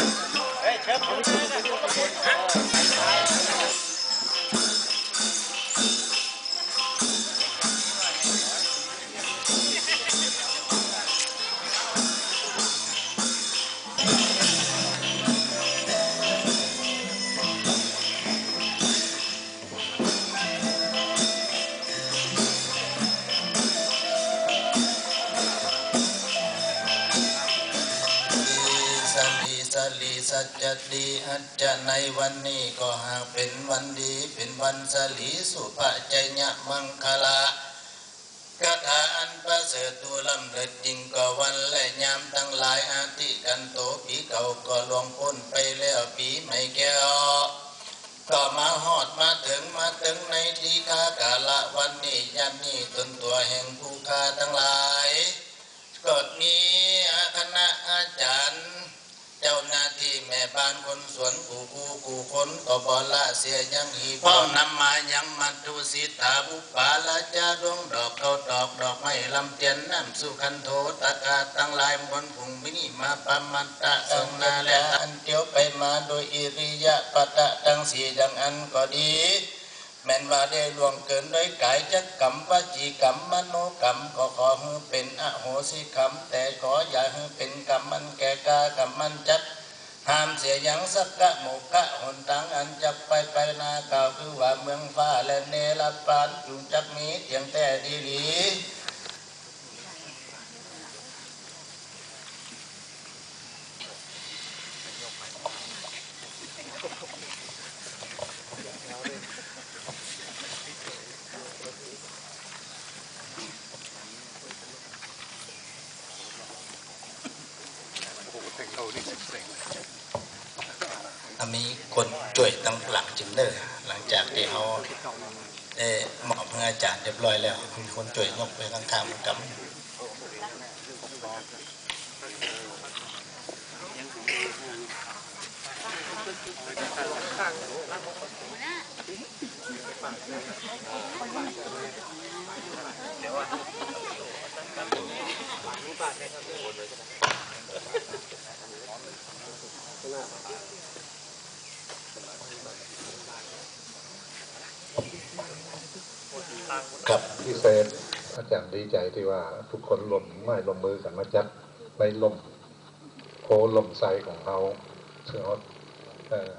you. ดีสัจจดีอัจจะในวันนี้ก็หากเป็นวันดี เป็นวันสลีสุภาจยะมังคลาคาถาอันประเสริฐดูลำเลิศจริงก็วันและยามทั้งหลายอาทิกันโตปีเก่าก็ลวงพ้นไปแล้วปีใหม่แก้วก็มาหอดมาถึงมาถึงในทีคากาละวันนี้ยันนี้ตนตัวแห่งผู้คาทั้งหลายกฎนี้คณะอาจารย์ เจ้าหน้าที่แม่บ้านคนสวนกูกูกูคนก็บอละเสียยังหีพร้อนำมายังมัดดูสิตาบุปาละจาดวงดอกเขาดอกดอกไม้ลำเทียนน้ำสุขันโทตะกาตั้งลายมนต์ผงวินิมาปามันตะทรงนาและอันเดียวไปมาโดยอิริยาปตะทั้งสี่ดังอันก็ดีแม้นว่าได้ล่วงเกินโดยกายจักกรรมวจีกรรมมโนกรรมก็ขอให้เป็นอโหสิกรรมแต่ขออย่าให้เป็นกรรมมันแก่กากรรมมันจัด หามเสียยังสักกะหมกะหนตังอันจะไปไปนาเก่าคือว่าเมืองฟ้าและเนรปานจุงจักมีเทียงแต่ดีหลี มีคนช่วยตั้งหลังจึงเด้อหลังจากที่เขาได้มอบให้อาจารย์เรียบร้อยแล้ว มีคนช่วยยกไปข้างๆกับ กับพิเศษอาจารย์ดีใจที่ว่าทุกคนลมไม้ลมมือกันมาจัดในลมโพลมไซของเขาเขาเอ่อ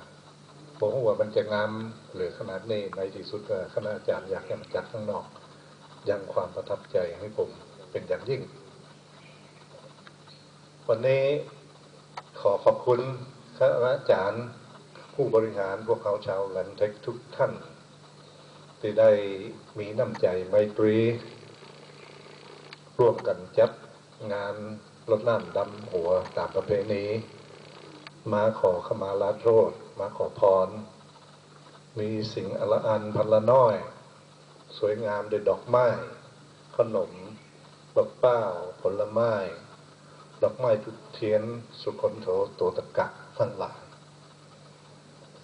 ผมว่ามันจะงามหรือขนาดนี้ในที่สุดคณะอาจารย์อยากให้มันจัดข้างนอก ยังความประทับใจให้ผมเป็นอย่างยิ่ง วันนี้ขอขอบคุณ คณะอาจารย์ผู้บริหารพวกเขาชาวแลนเทคทุกท่าน ที่ได้มีน้ำใจไมตรี ร่วมกันจัดงานรดน้ำดำหัวตามประเพณีมาขอขมาลาโทษ มาขอพร มีสิ่งอละอันพันละน้อย สวยงามด้วยดอกไม้ ขนมดอกเป้าผลไม้ ดอกไม้ทุกเทียน สุคนโถตัวตะกะ ทั้งหลาย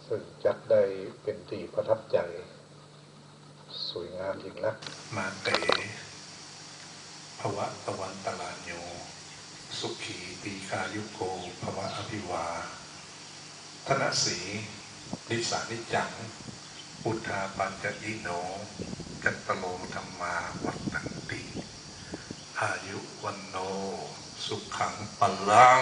ซึ่งจัดได้เป็นที่ประทับใจ สวยงามจริงนะมาเตภวะตะวันตลาโย สุขีตีคายุโกภวะอภิวา ธนสีนิสานิจัง อุทาปัญจยิโน จัตตโลธรรมาวัตันติ อายุวันโน สุขังปลัง